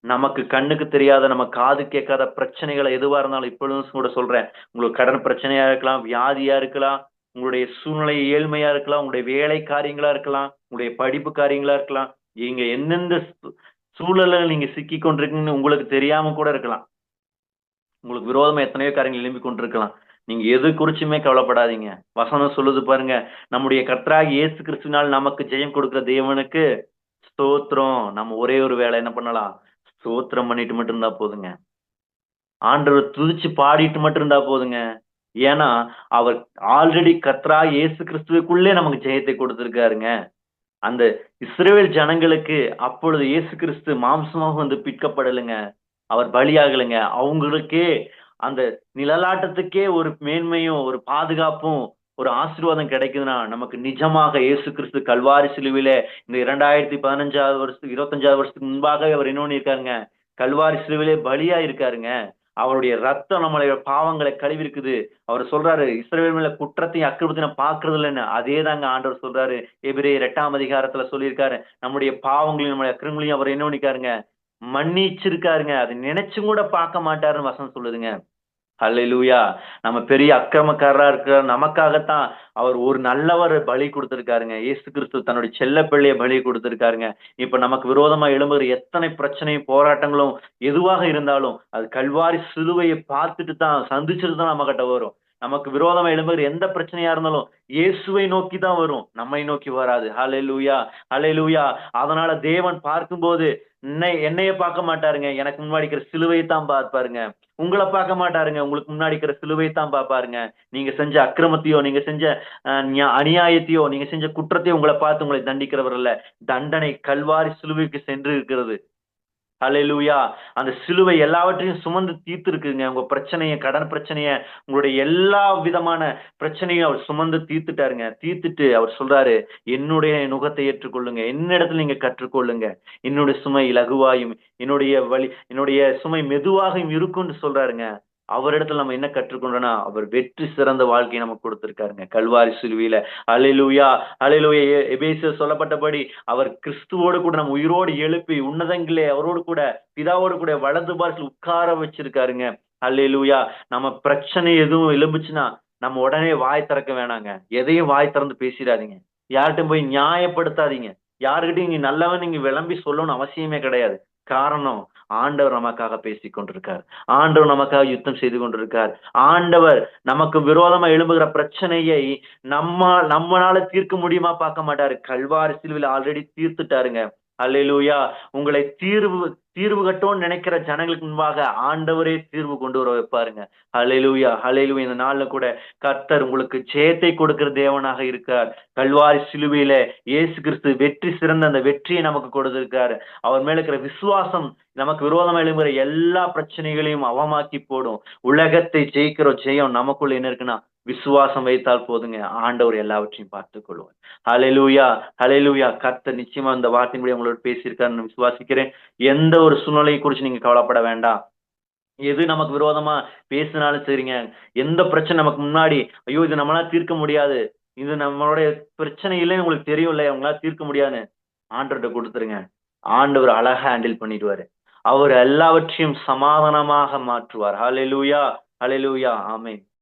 நமக்கு கண்ணுக்கு தெரியாத நம்ம காது கேட்காத பிரச்சனைகளை எதுவா இருந்தாலும் இப்பொழுதும் கூட சொல்றேன். உங்களுக்கு கடன் பிரச்சனையா இருக்கலாம் வியாதியா இருக்கலாம் உங்களுடைய சூழ்நிலை ஏழ்மையா இருக்கலாம் உங்களுடைய வேலை காரியங்களா இருக்கலாம் உங்களுடைய படிப்பு காரியங்களா இருக்கலாம். நீங்க எந்தெந்த சூ- சூழல்ல நீங்க சிக்கி கொண்டிருக்கீங்கன்னு உங்களுக்கு தெரியாம கூட இருக்கலாம். உங்களுக்கு விரோதமா எத்தனையோ காரியங்கள் எழும்பி கொண்டிருக்கலாம். நீங்க எது குறிச்சுமே கவலைப்படாதீங்க. வசனம் சொல்லுது பாருங்க. நம்முடைய கர்த்தராகி இயேசு கிறிஸ்துனால் நமக்கு ஜெயம் கொடுக்கிற தேவனுக்கு ஸ்தோத்திரம். நம்ம ஒரே ஒரு வேலை என்ன பண்ணலாம்? ஸ்தோத்திரம் பண்ணிட்டு மட்டும் இருந்தா போதுங்க. ஆண்டவர் துதிச்சு பாடிட்டு மட்டும் இருந்தா போதுங்க. ஏன்னா அவர் ஆல்ரெடி கத்ரா இயேசு கிறிஸ்துவுக்குள்ளே நமக்கு ஜெயத்தை கொடுத்துருக்காருங்க. அந்த இஸ்ரேல் ஜனங்களுக்கு அப்பொழுது இயேசு கிறிஸ்து மாம்சமாக வந்து பிற்கப்படலைங்க அவர் பலியாகலைங்க. அவங்களுக்கே அந்த நிழலாட்டத்துக்கே ஒரு மேன்மையும் ஒரு பாதுகாப்பும் ஒரு ஆசீர்வாதம் கிடைக்குதுன்னா நமக்கு நிஜமாக இயேசு கிறிஸ்து கல்வாரி சிலுவில இந்த இரண்டாயிரத்தி பதினஞ்சாவது வருஷத்துக்கு இருபத்தஞ்சாவது வருஷத்துக்கு முன்பாகவே அவர் என்ன இருக்காருங்க கல்வாரி சிலுவிலே பலியா இருக்காருங்க அவருடைய ரத்தம் நம்மளுடைய பாவங்களை கழுவி இருக்குது அவர் சொல்றாரு இஸ்ரேல் மேல குற்றத்தையும் அக்கிரமத்தையும் நான் பாக்குறது இல்லைன்னு அதே தாங்க ஆண்டவர் சொல்றாரு. எபிரே இரட்டாம் அதிகாரத்துல சொல்லியிருக்காரு. நம்முடைய பாவங்களையும் நம்முடைய அக்கிரமங்களையும் அவர் என்ன பண்ணிக்காருங்க மன்னிச்சிருக்காருங்க. அது நினைச்சும் கூட பார்க்க மாட்டாருன்னு வசனம் சொல்லுதுங்க. அல்லூயா நம்ம பெரிய அக்கிரமக்காரரா இருக்கிற நமக்காகத்தான் அவர் ஒரு நல்லவர் பலி கொடுத்திருக்காருங்க. இயேசு கிறிஸ்து தன்னுடைய செல்ல பிள்ளைய பலி கொடுத்திருக்காருங்க. இப்ப நமக்கு விரோதமா எழும்புகிற எத்தனை பிரச்சனையும் போராட்டங்களும் எதுவாக இருந்தாலும் அது கல்வாரி சிலுவையை பார்த்துட்டு தான் சந்திச்சுட்டு தான் நம்ம கிட்ட வரும். நமக்கு விரோதமா எழும்புகிற எந்த பிரச்சனையா இருந்தாலும் இயேசுவை நோக்கி தான் வரும். நம்மை நோக்கி வராது. ஹலே லூயா ஹலே லூயா அதனால தேவன் பார்க்கும்போது என்னை என்னைய பார்க்க மாட்டாருங்க. எனக்கு முன்னாடி இருக்கிற சிலுவையை தான் பார்ப்பாருங்க. உங்களை பார்க்க மாட்டாருங்க. உங்களுக்கு முன்னாடி இருக்கிற சிலுவையை தான் பார்ப்பாருங்க. நீங்க செஞ்ச அக்கிரமத்தையோ நீங்க செஞ்ச அஹ், அநியாயத்தையோ நீங்க செஞ்ச குற்றத்தையோ உங்களை பார்த்து உங்களை தண்டிக்கிறவர் அல்ல. தண்டனை கல்வாரி சிலுவைக்கு சென்று இருக்கிறது ஹalleluya. அந்த சிலுவை எல்லாவற்றையும் சுமந்து தீர்த்துருக்குங்க. உங்க பிரச்சனைய கடன் பிரச்சனைய உங்களுடைய எல்லா விதமான பிரச்சனையும் அவர் சுமந்து தீர்த்துட்டாருங்க. தீர்த்துட்டு அவர் சொல்றாரு என்னுடைய நுகத்தை ஏற்றுக்கொள்ளுங்க. என்னிடத்துல நீங்க கற்றுக்கொள்ளுங்க. என்னுடைய சுமை இலகுவாயும் என்னுடைய வழி என்னுடைய சுமை மெதுவாகவும் இருக்கும்னு சொல்றாருங்க. அவரிடத்துல நம்ம என்ன கற்றுக்கொண்டோம்னா அவர் வெற்றி சிறந்த வாழ்க்கையை நமக்கு கொடுத்திருக்காருங்க. கல்வாரி சிலுவையில. அலையிலூயா அலையிலூயா எபேசியர் சொல்லப்பட்டபடி அவர் கிறிஸ்துவோடு கூட நம்ம உயிரோடு எழுப்பி உன்னதங்களே அவரோடு கூட பிதாவோடு கூட வலது பாரத்தில் உட்கார வச்சிருக்காருங்க. அல்லேலூயா நம்ம பிரச்சனை எதுவும் எழும்புச்சுன்னா நம்ம உடனே வாய் திறக்க வேணாங்க. எதையும் வாய் திறந்து பேசிடாதீங்க. யார்கிட்டையும் போய் நியாயப்படுத்தாதீங்க. யாருக்கிட்டையும் நீ நல்லவன் நீங்க விளம்பி சொல்லணும்னு அவசியமே கிடையாது. காரணம் ஆண்டவர் நமக்காக பேசி கொண்டிருக்கார். ஆண்டவர் நமக்காக யுத்தம் செய்து கொண்டிருக்கார். ஆண்டவர் நமக்கு விரோதமா எழும்புகிற பிரச்சனையை நம்ம நம்மளால தீர்க்க முடியுமா பார்க்க மாட்டாரு. கல்வாரி சிலுவில் ஆல்ரெடி தீர்த்துட்டாருங்க. அல்லேலூயா உங்களை தீர்வு தீர்வு கட்டோன்னு நினைக்கிற ஜனங்களுக்கு முன்பாக ஆண்டவரே தீர்வு கொண்டு வர வைப்பாருங்க. ஹalleluya ஹalleluya. இந்த நாள்ல கூட கர்த்தர் உங்களுக்கு ஜெயத்தை கொடுக்கிற தேவனாக இருக்கார் கல்வாரி சிலுவையில இயேசு கிறிஸ்து வெற்றி சிறந்த அந்த வெற்றியை நமக்கு கொடுத்திருக்காரு. அவர் மேல இருக்கிற விசுவாசம் நமக்கு விரோதமா எழும்புகிற எல்லா பிரச்சனைகளையும் அவமாக்கி போடும். உலகத்தை ஜெயிக்கிற ஜெயம் நமக்குள்ள என்ன இருக்குன்னா விசுவாசம் வைத்தால் போதுங்க. ஆண்டவர் எல்லாவற்றையும் பார்த்துக் கொள்வார். ஹலெலூயா ஹலெலூயா கர்த்த நிச்சயமா அந்த வார்த்தையின்படி உங்களோட பேசியிருக்காருன்னு விசுவாசிக்கிறேன். எந்த ஒரு சூழ்நிலையை குறித்து நீங்க கவலைப்பட வேண்டாம். எது நமக்கு விரோதமா பேசினாலும் சரிங்க. எந்த பிரச்சனை நமக்கு முன்னாடி ஐயோ இது நம்மளால தீர்க்க முடியாது. இது நம்மளுடைய பிரச்சனை உங்களுக்கு தெரியும் இல்லை உங்களால தீர்க்க முடியாதுன்னு ஆண்டவர்கிட்ட கொடுத்துருங்க. ஆண்டவர் அழகா ஹேண்டில் பண்ணிடுவாரு. அவர் எல்லாவற்றையும் சமாதானமாக மாற்றுவார். ஹலெலூயா ஹலெலூயா ஆமேன்